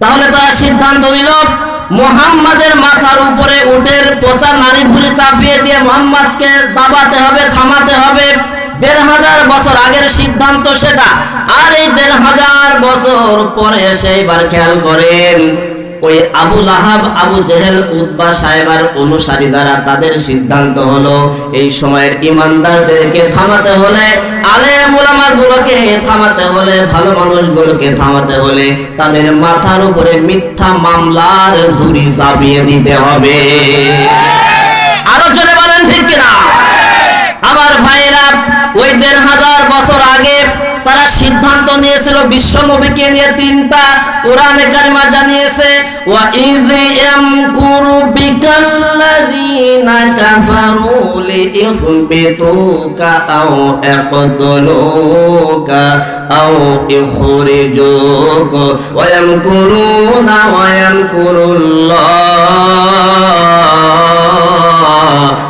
তাহলে তারা সিদ্ধান্ত নিল, মোহাম্মদের মাথার উপরে উটের পোষা নারী ভুড়ি চাপিয়ে দিয়ে মোহাম্মদকে দাবাতে হবে, থামাতে হবে। দেড় হাজার বছর আগের সিদ্ধান্ত সেটা। আর এই দেড় হাজার বছর পরে সেইবার খেয়াল করেন ওই আবু লাহাব, আবু জেহেল উদ্বা সাহেবার অনুসারী যারা, তাদের সিদ্ধান্ত হলো, এই সময়ের ইমানদারদেরকে থামাতে হলে আলে মোলামা গুলোকে থামাতে হলে, ভালো মানুষগুলোকে থামাতে হলে, তাদের মাথার উপরে মিথ্যা মামলার ঝুরি চাপিয়ে দিতে হবে। আরও জোরে বলেন ঠিক কিনা? আমার ভাইয়েরা, ওই দেড় হাজার বছর আগে তারা সিদ্ধান্ত নিয়েছিল বিশ্ব নবীকে নিয়ে তিনটা কোরআনে কারিমা জানিয়েছে, ওয়া ইয ইয়ামকুরু বিকাল্লাযীনা কাফারু লিইসবিতুকা আও ইয়াকতুলুকা আও ইখরিজুকা, ওয়া ইয়ামকুরুনা ওয়া ইয়ামকুরুল্লাহ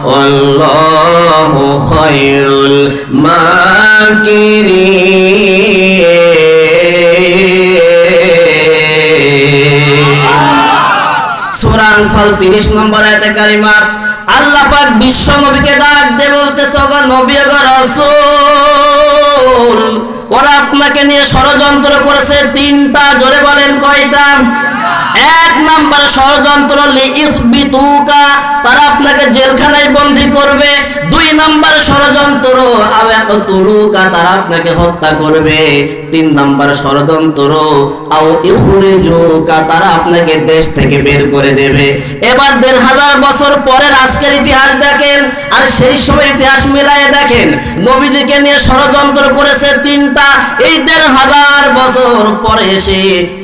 ওয়াল্লাহু খায়রুল মাকিরিন। সূরা আনফাল 30 নম্বর আয়াতে কারিমার আল্লাহ পাক বিশ্ব নবীকে ডাক দিয়ে বলতেছে, ওগো নবী রাসূল, ওরা আপনাকে নিয়ে ষড়যন্ত্র করেছে তিনটা, জোরে বলেন কয়টা? এক নাম্বার ষড়যন্ত্র তারা আপনাকে জেলখানায় বন্দী করবে। নাম্বার ষড়যন্ত্র তারা আপনাকে হত্যা করবে। তিন নাম্বার ষড়যন্ত্র, আও তারা আপনাকে দেশ থেকে বের করে দেবে। এবার দেড় হাজার বছর পরের আজকের ইতিহাস দেখেন, আর সেই সময় ইতিহাস মিলায়ে দেখেন, নবীজিকে নিয়ে ষড়যন্ত্র করেছে তিনটা। এই দেড় হাজার বছর পরে এসে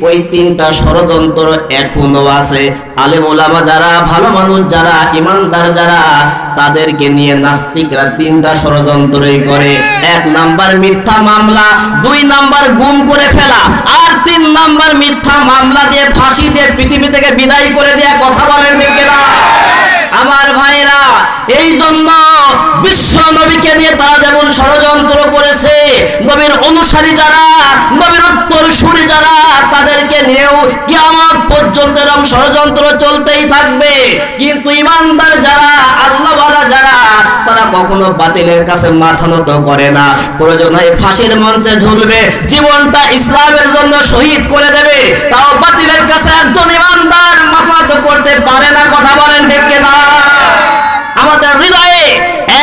ওই তিনটা ষড়যন্ত্র এখনও আছে। যারা, ভালো মানুষ যারা, ইমানদার যারা, তাদেরকে নিয়ে নাস্তিকরা তিনটা ষড়যন্ত্রই করে। এক নাম্বার মিথ্যা মামলা, দুই নাম্বার গুম করে ফেলা, আর তিন নাম্বার মিথ্যা মামলা দিয়ে ফাঁসি দিয়ে পৃথিবী থেকে বিদায় করে কথা বলেন আমার ভাইরা এই জন্য বিশ্ব নবীকে নিয়ে তারা যেমন ষড়যন্ত্র করেছে, নবীর অনুসারী যারা, নবীর নিয়েও কিয়ামত পর্যন্ত ষড়যন্ত্র চলতেই থাকবে। কিন্তু ইমানদার যারা যারা, তারা কখনো বাতিলের কাছে মাথা নত করে না। প্রয়োজন হয় ফাঁসির মঞ্চে ঝুলবে, জীবনটা ইসলামের জন্য শহীদ করে দেবে। তাও বাতিলের কাছে একজন ইমানদার মাথা নত করতে পারে না, কথা বলেন না আমাদের হৃদয়ে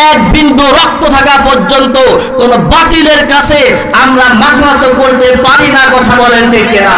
এক বিন্দু রক্ত থাকা পর্যন্ত কোন বাতিলের কাছে আমরা মাথা করতে পারি না, কথা বলেন ঠিক না